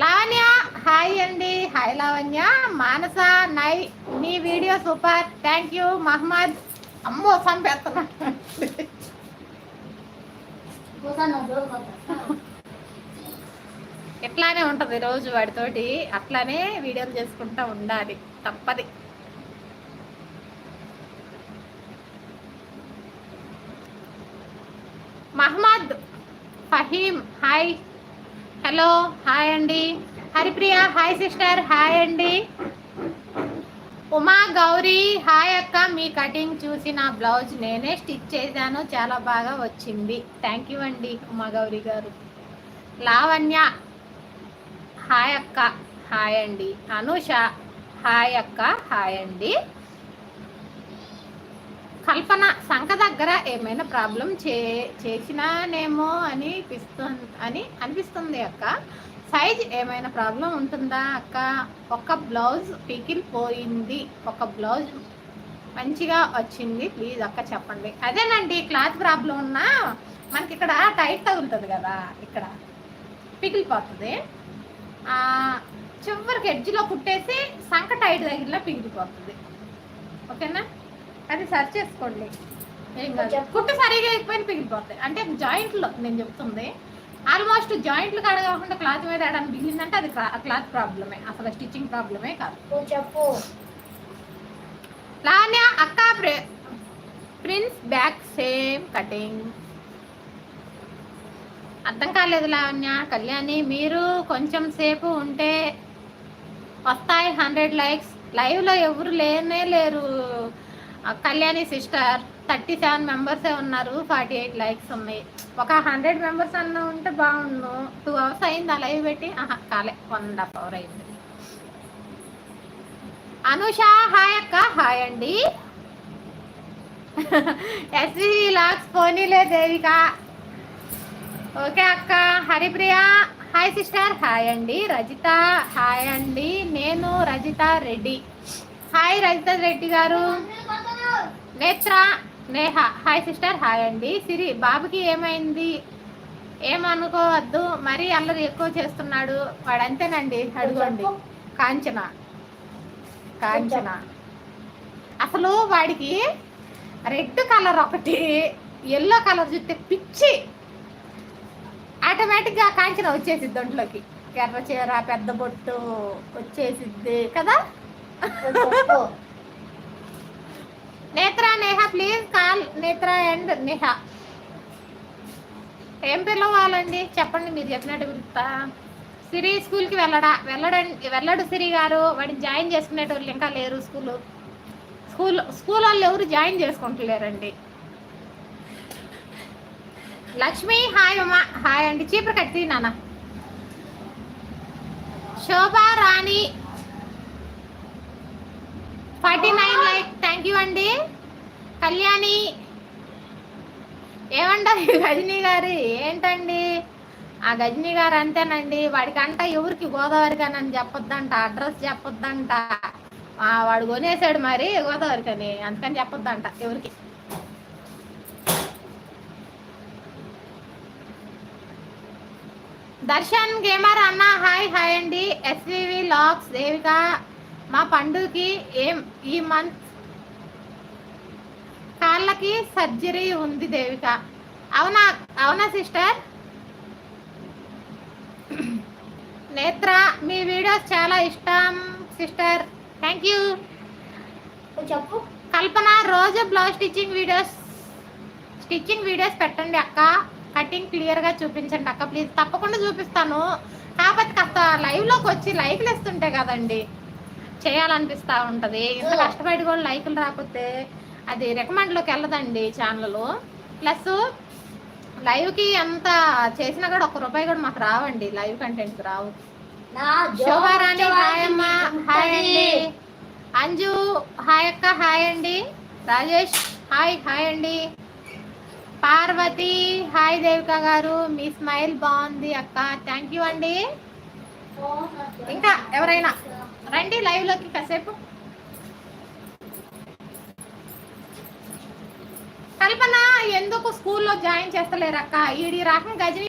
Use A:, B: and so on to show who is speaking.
A: Lavanya hi అండి. Hi Lavanya. Manasa నై నీ video super. Thank you. Mohammed అమ్మో సంపేస్తున్నా ఇట్లానే ఉంటది రోజు వాడితోటి. అట్లానే వీడియోలు చేసుకుంటా ఉండాలి. తప్పది. Mohammed Faheem hi. Hello hi అండి. హరిప్రియ హాయ్ సిస్టర్ హాయ్ అండి. ఉమా గౌరీ హాయ్ అక్క. మీ కటింగ్ చూసి నా బ్లౌజ్ నేనే స్టిచ్ చేశాను. చాలా బాగా వచ్చింది. థ్యాంక్ యూ అండి ఉమా గౌరీ గారు. లావణ్య హాయ్ అక్క. హాయ్ అండి. అనుష హాయ్ అక్క. హాయ్ అండి. కల్పన సంఖ దగ్గర ఏమైనా ప్రాబ్లం చే చేసినానేమో అనిపిస్తుంది అని అనిపిస్తుంది అక్క. సైజ్ ఏమైనా ప్రాబ్లం ఉంటుందా అక్క? ఒక బ్లౌజ్ పికిల్ పోయింది. ఒక బ్లౌజ్ మంచిగా వచ్చింది. ప్లీజ్ అక్క చెప్పండి. అదేనండి క్లాత్ ప్రాబ్లం ఉన్నా మనకి ఇక్కడ టైట్ తగులుతుంది కదా ఇక్కడ పిగిలిపోతుంది పోతుంది. చివరికి ఎడ్జ్లో కుట్టేసి సంక టైట్ దగ్గరలో పిగిలిపోతుంది ఓకేనా? అది సర్చ్ చేసుకోండి. ఏం కాదు. కుట్టు సరిగా అయిపోయిన పిగిలిపోతాయి అంటే జాయింట్లో నేను చెప్తుంది ఆల్మోస్ట్ జాయింట్లు కాడ కాకుండా క్లాత్ మీద వేయడానికి మిగిలిందంటే అది క్లాత్ ప్రాబ్లమే. అసలు స్టిచ్చింగ్ ప్రాబ్లమే కాదు.
B: చెప్పు.
A: లావణ్య అక్క ప్రి- ప్రిన్స్ బ్యాక్ సేమ్ కటింగ్. అర్థం కాలేదు లావణ్య. కళ్యాణి మీరు కొంచెం సేపు ఉంటే వస్తాయి హండ్రెడ్ లైక్స్. లైవ్లో ఎవరు లేనే లేరు. కళ్యాణి సిస్టర్ థర్టీ సెవెన్ మెంబర్సే ఉన్నారు ఫార్టీ ఎయిట్ లైక్స్ ఉన్నాయి. ఒక హండ్రెడ్ మెంబర్స్ అన్న ఉంటే బాగుండు. టూ అవర్స్ అయింది ఆ లైవ్ పెట్టి. కాలే వన్ అండ్ హాఫ్ అవర్ అయింది. అనుష హాయ్ అక్క హాయ్ అండి. ఎస్వి లాక్స్ పోనీలే దేవిక. ఓకే అక్క హరిప్రియ. హాయ్ సిస్టర్ హాయ్ అండి. రజిత హాయ్ అండి. నేను రజిత రెడ్డి. హాయ్ రజిత రెడ్డి గారు. Netra Neha hi sister hi అండి. సిరి బాబుకి ఏమైంది? ఏమనుకోవద్దు మరీ అల్లరి ఎక్కువ చేస్తున్నాడు. వాడు అంతేనండి అడుగోండి. కాంచన కాంచన. అసలు వాడికి రెడ్ కలర్ ఒకటి ఎల్లో కలర్ చూస్తే పిచ్చి. ఆటోమేటిక్గా కాంచన వచ్చేసిద్ది ఒంట్లోకి. ఎర్ర చీర పెద్ద బొట్టు వచ్చేసిద్ది కదా? Netra Neha please call Netra and Neha. ఏం పిలవాలండి? చెప్పండి మీరు చెప్పినట్టు పిలుస్తా. సిరి స్కూల్కి వెళ్ళడా? వెళ్ళడండి వెళ్ళడు సిరి గారు. వాడిని జాయిన్ చేసుకునేటోళ్ళు ఇంకా లేరు స్కూల్. స్కూల్ స్కూల్ వాళ్ళు ఎవరు జాయిన్ చేసుకుంటలేరండి. లక్ష్మి హాయ్ అమ్మ హాయ్ అండి. చీపురు కట్టి నాన్న. Shobha Rani. Forty nine like thank you అండి. కళ్యాణి ఏమంటారు ఈ గజనీ గారు? ఏంటండి? ఆ గజనీ గారు అంతేనండి. వాడికంట ఎవరికి గోదావరి అని చెప్పొద్దంట అడ్రస్ చెప్పొద్దంట. వాడు కొనేసాడు మరి గోదావరికి అని అందుకని చెప్పొద్దంట ఎవరికి. దర్శన్ గేమర్ అన్న హాయ్ హాయ్ అండి. ఎస్వివి లాక్స్ దేవిక మా పండుగకి ఏం ఈ మంత్ కాళ్ళకి సర్జరీ ఉంది దేవిక. అవునా అవునా సిస్టర్? నేత్ర మీ వీడియోస్ చాలా ఇష్టం సిస్టర్. థ్యాంక్ యూ
B: చెప్పు.
A: కల్పన రోజు blouse stitching videos stitching videos పెట్టండి అక్క. కటింగ్ క్లియర్గా చూపించండి అక్క ప్లీజ్ తప్పకుండా చూపిస్తాను. కాకపోతే కాస్త లైవ్లోకి వచ్చి లైక్లు ఇస్తుంటే కదండి. చేయాలనిపిస్తూ ఉంటుంది. ఇంత కష్టపడి కూడా లైకులు రాకపోతే అది రికమెండ్లోకి వెళ్ళదండి ఛానల్ ప్లస్ లైవ్కి ఎంత చేసినా కూడా ఒక్క రూపాయి కూడా మాకు రావండి. లైవ్ కంటెంట్ రావు. శోభారాణి హాయ్ అమ్మ హాయ్ అండి. అంజు హాయ్ అక్క హాయ్ అండి. రాజేష్ హాయ్ హాయ్ అండి. పార్వతి హాయ్ దేవిక గారు. మీ స్మైల్ బాగుంది అక్క. థ్యాంక్ యూ అండి. ఇంకా ఎవరైనా రండి లైవ్లోకి కాసేపు. కల్పన ఎందుకు స్కూల్లో జాయిన్ చేస్తలేరక్క? ఈడి రకం గజని